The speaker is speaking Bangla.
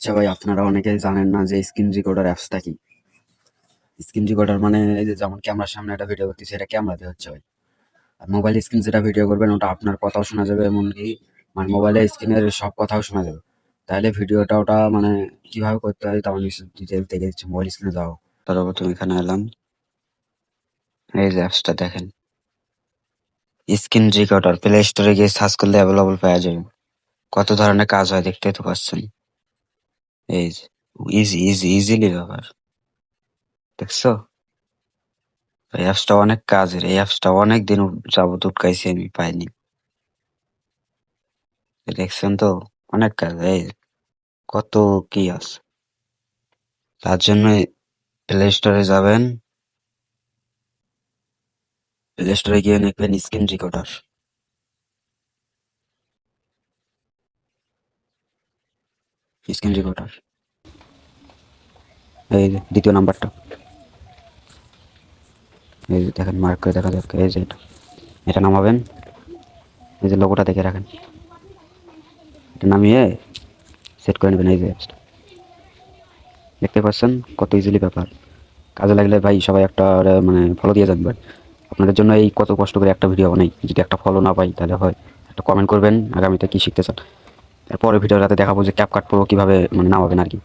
আচ্ছা ভাই আপনারা অনেকেই জানেন না যে স্ক্রিন রেকর্ডার অ্যাপসটা কি? স্ক্রিন রেকর্ডার মানে এই যে যেমন ক্যামেরার সামনে একটা ভিডিও করতেছে এটা ক্যামেরাতে হচ্ছে ভাই। আর মোবাইল স্ক্রিন যেটা ভিডিও করবেন, ওটা আপনার কথাও শোনা যাবে, এমনকি মানে মোবাইলের স্ক্রিনের সব কথাও শোনা যাবে। তাহলে ভিডিওটা ওটা মানে কীভাবে করতে হয় তেমন ডিটেলস দেখে দিচ্ছি মোবাইল স্ক্রিনে যাও। সর্বপ্রথম এখানে এলাম। এই যে অ্যাপসটা দেখেন। স্ক্রিন রেকর্ডার প্লে স্টোরে গিয়ে সার্চ করলে অ্যাভেলেবল পাওয়া যাবে। কত ধরনের কাজ হয় দেখতে তো পাচ্ছেন। এই যে ইজি ইজি ইজিলি ব্যাপার। দেখছ? এই অ্যাপসটা অনেক কাজের, এই অ্যাপসটা অনেক দিন যাবত উটকাইছি আমি, পাইনি। দেখছেন তো? অনেক কাজ, এই কত কি আছে। তার জন্য প্লে স্টোরে যাবেন। প্লে স্টোরে গিয়ে লিখবেন স্ক্রিন রেকর্ডার স্ক্রিন রেকর্ডার এই যে দ্বিতীয় নাম্বারটা। এই যে দেখেন মার্ক করে দেখা যাচ্ছে এই যে এটা। এটা নামাবেন। এই যে লোগোটা দেখে রাখেন। এটা নামিয়ে সেট করে নেবেন। এই যে অ্যাপসটা দেখতে পাচ্ছেন কত ইজিলি ব্যাপার। কাজে লাগলে ভাই সবাই একটা মানে ফলো দিয়ে যাবেন আপনাদের জন্য এই কত কষ্ট করে একটা ভিডিও বানাই। যদি একটা ফলো না পাই তাহলে হয়। একটা কমেন্ট করবেন আগামীতে কী শিখতে চান। এরপরে ভিডিওটাতে দেখাবো যে ক্যাপ কাট প্রো কীভাবে মানে নামাবেন আর কি।